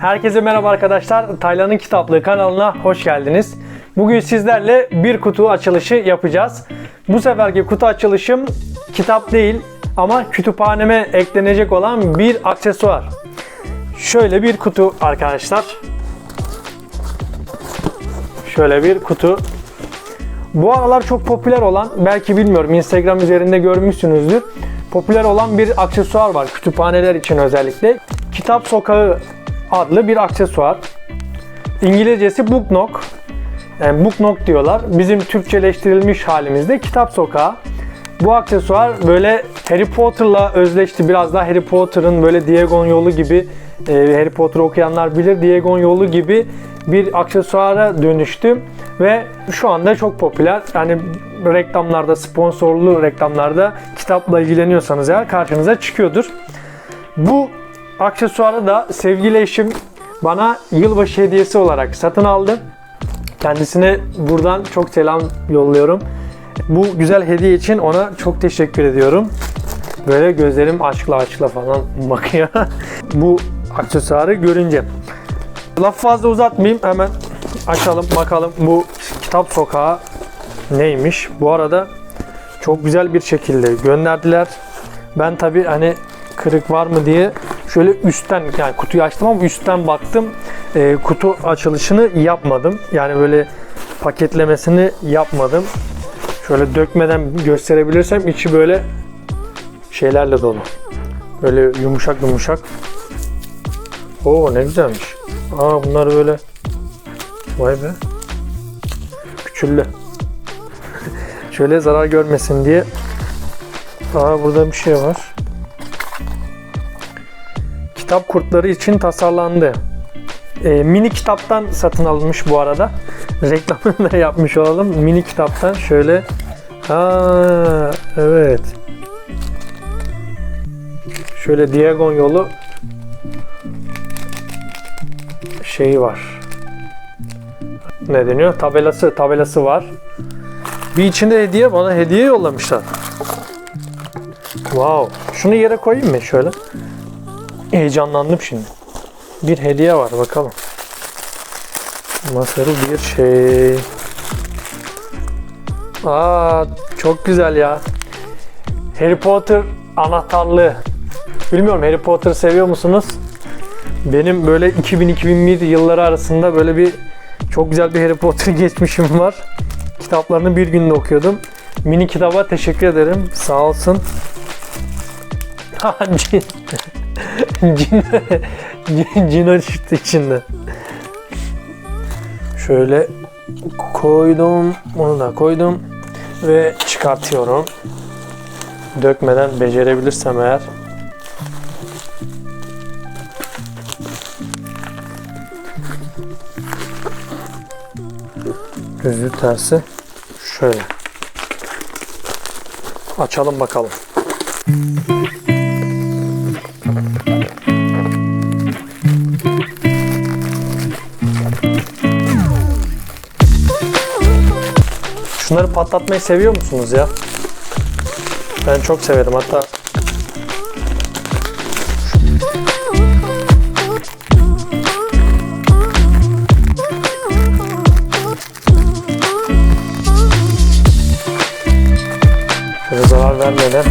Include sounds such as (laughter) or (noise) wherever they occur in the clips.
Herkese merhaba arkadaşlar. Taylan'ın Kitaplığı kanalına hoş geldiniz. Bugün sizlerle bir kutu açılışı yapacağız. Bu seferki kutu açılışım kitap değil ama kütüphaneme eklenecek olan bir aksesuar. Şöyle bir kutu arkadaşlar. Şöyle bir kutu. Bu aralar çok popüler olan, belki bilmiyorum Instagram üzerinde görmüşsünüzdür. Popüler olan bir aksesuar var kütüphaneler için özellikle. Kitap Sokağı adlı bir aksesuar. İngilizcesi Book Nook. Yani Book Nook diyorlar. Bizim Türkçeleştirilmiş halimizde Kitap Sokağı. Bu aksesuar böyle Harry Potter'la özleşti. Biraz daha Harry Potter'ın böyle Diagon yolu gibi e, Harry Potter okuyanlar bilir. Diagon yolu gibi bir aksesuara dönüştü ve şu anda çok popüler. Yani reklamlarda, sponsorlu reklamlarda kitapla ilgileniyorsanız eğer karşınıza çıkıyordur. Bu aksesuarı da sevgili eşim bana yılbaşı hediyesi olarak satın aldı. Kendisine buradan çok selam yolluyorum. Bu güzel hediye için ona çok teşekkür ediyorum. Böyle gözlerim aşkla aşkla falan bakıyor. (laughs) Bu aksesuarı görünce. Laf fazla uzatmayayım hemen açalım bakalım bu kitap sokağı neymiş. Bu arada çok güzel bir şekilde gönderdiler. Ben tabi hani kırık var mı diye şöyle üstten yani kutuyu açtım ama üstten baktım. Ee, kutu açılışını yapmadım. Yani böyle paketlemesini yapmadım. Şöyle dökmeden gösterebilirsem içi böyle şeylerle dolu. Böyle yumuşak yumuşak. Oo ne güzelmiş. Aa bunlar böyle vay be küçüllü. (laughs) Şöyle zarar görmesin diye. Aa burada bir şey var. Kitap kurtları için tasarlandı. Ee, mini kitaptan satın alınmış bu arada. (laughs) Reklamını da yapmış olalım. Mini kitaptan şöyle. Ha evet. Şöyle Diagon yolu şeyi var. Ne deniyor? Tabelası, tabelası var. Bir içinde hediye bana hediye yollamışlar. Wow. Şunu yere koyayım mı şöyle? Heyecanlandım şimdi. Bir hediye var bakalım. Nasıl bir şey. Aa çok güzel ya. Harry Potter anahtarlığı. Bilmiyorum Harry Potter seviyor musunuz? Benim böyle 2000-2001 yılları arasında böyle bir çok güzel bir Harry Potter (laughs) geçmişim var. Kitaplarını bir günde okuyordum. Mini kitaba teşekkür ederim. Sağ olsun. (laughs) Ha, cin. cin. cin, cin çıktı içinde. Şöyle koydum. Bunu da koydum. Ve çıkartıyorum. Dökmeden becerebilirsem eğer. Gözü tersi şöyle. Açalım bakalım. Şunları patlatmayı seviyor musunuz ya? Ben çok severim hatta şöyle zarar vermeden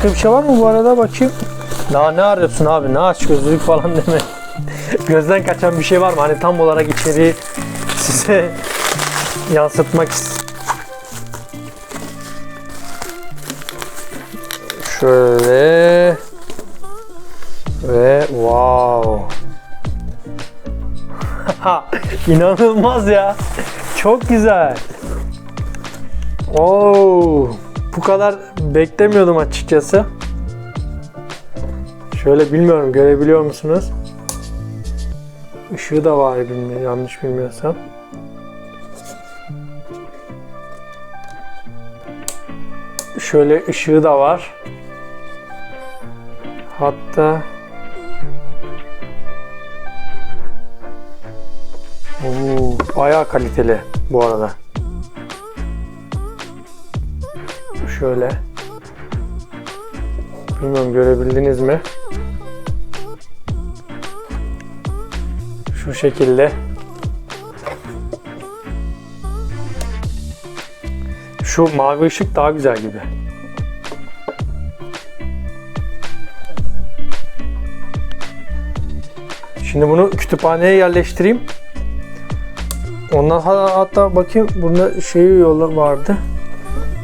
Başka bir şey var mı bu arada bakayım. Daha ne arıyorsun abi? Ne aç gözlülük falan (laughs) deme. Gözden kaçan bir şey var mı? Hani tam olarak içeriği size (laughs) yansıtmak Şöyle ve wow. (laughs) İnanılmaz ya. Çok güzel. Oo, bu kadar beklemiyordum açıkçası. Şöyle bilmiyorum görebiliyor musunuz? Işığı da var bilmiyorum yanlış bilmiyorsam. Şöyle ışığı da var. Hatta Oo, bayağı kaliteli bu arada. Şöyle. Bilmiyorum görebildiniz mi? Şu şekilde. Şu mavi ışık daha güzel gibi. Şimdi bunu kütüphaneye yerleştireyim. Ondan ha- hatta bakayım burada şey vardı.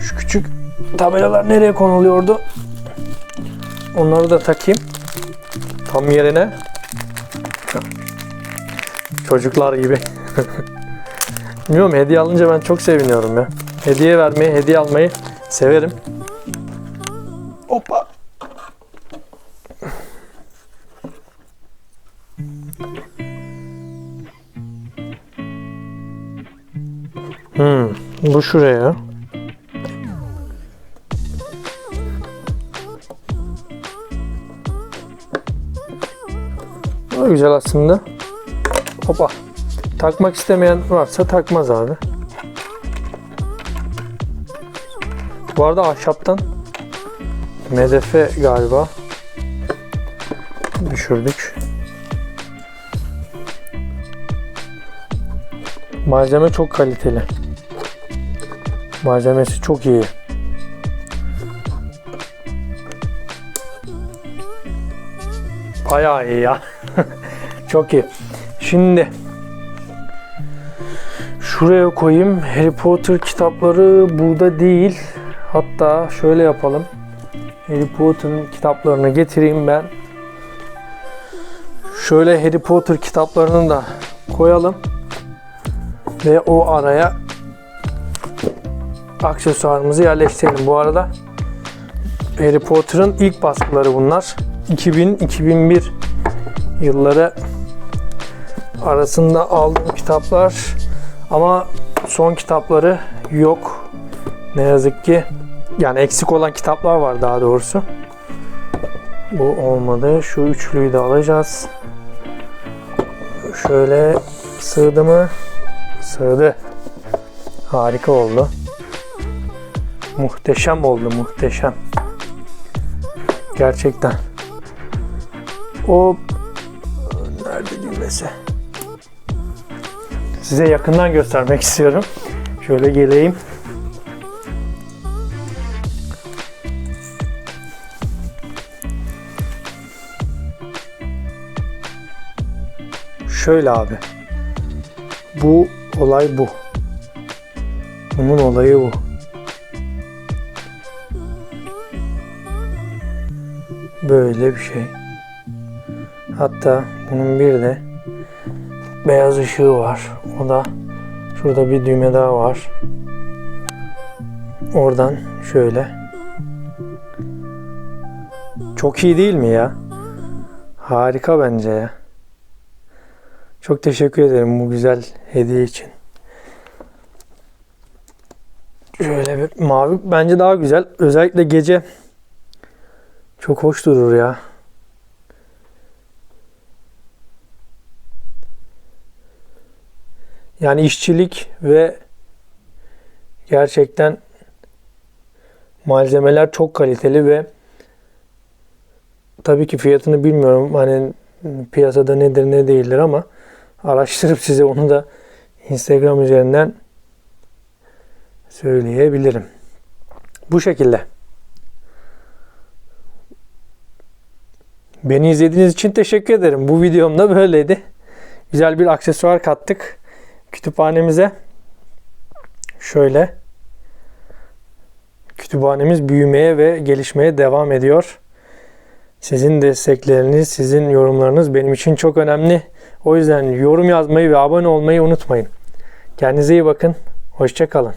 Şu küçük tabelalar nereye konuluyordu? Onları da takayım. Tam yerine. Çocuklar gibi. (laughs) Bilmiyorum hediye alınca ben çok seviniyorum ya. Hediye vermeyi, hediye almayı severim. Hoppa. Hmm, bu şuraya. O güzel aslında. Hopa. Takmak istemeyen varsa takmaz abi. Bu arada ahşaptan MDF galiba düşürdük. Malzeme çok kaliteli. Malzemesi çok iyi. Bayağı iyi ya. (laughs) çok iyi. Şimdi şuraya koyayım. Harry Potter kitapları burada değil. Hatta şöyle yapalım. Harry Potter'ın kitaplarını getireyim ben. Şöyle Harry Potter kitaplarını da koyalım. Ve o araya aksesuarımızı yerleştirelim. Bu arada Harry Potter'ın ilk baskıları bunlar. 2000-2001 yılları arasında aldığım kitaplar ama son kitapları yok. Ne yazık ki yani eksik olan kitaplar var daha doğrusu. Bu olmadı. Şu üçlüyü de alacağız. Şöyle sığdı mı? Sığdı. Harika oldu. Muhteşem oldu, muhteşem. Gerçekten. O düğmesi? Size yakından göstermek istiyorum. Şöyle geleyim. Şöyle abi. Bu olay bu. Bunun olayı bu. Böyle bir şey. Hatta bunun bir de beyaz ışığı var. O da şurada bir düğme daha var. Oradan şöyle. Çok iyi değil mi ya? Harika bence ya. Çok teşekkür ederim bu güzel hediye için. Şöyle bir mavi bence daha güzel. Özellikle gece çok hoş durur ya. Yani işçilik ve gerçekten malzemeler çok kaliteli ve tabii ki fiyatını bilmiyorum. Hani piyasada nedir ne değildir ama araştırıp size onu da Instagram üzerinden söyleyebilirim. Bu şekilde. Beni izlediğiniz için teşekkür ederim. Bu videom da böyleydi. Güzel bir aksesuar kattık kütüphanemize. Şöyle. Kütüphanemiz büyümeye ve gelişmeye devam ediyor. Sizin destekleriniz, sizin yorumlarınız benim için çok önemli. O yüzden yorum yazmayı ve abone olmayı unutmayın. Kendinize iyi bakın. Hoşçakalın.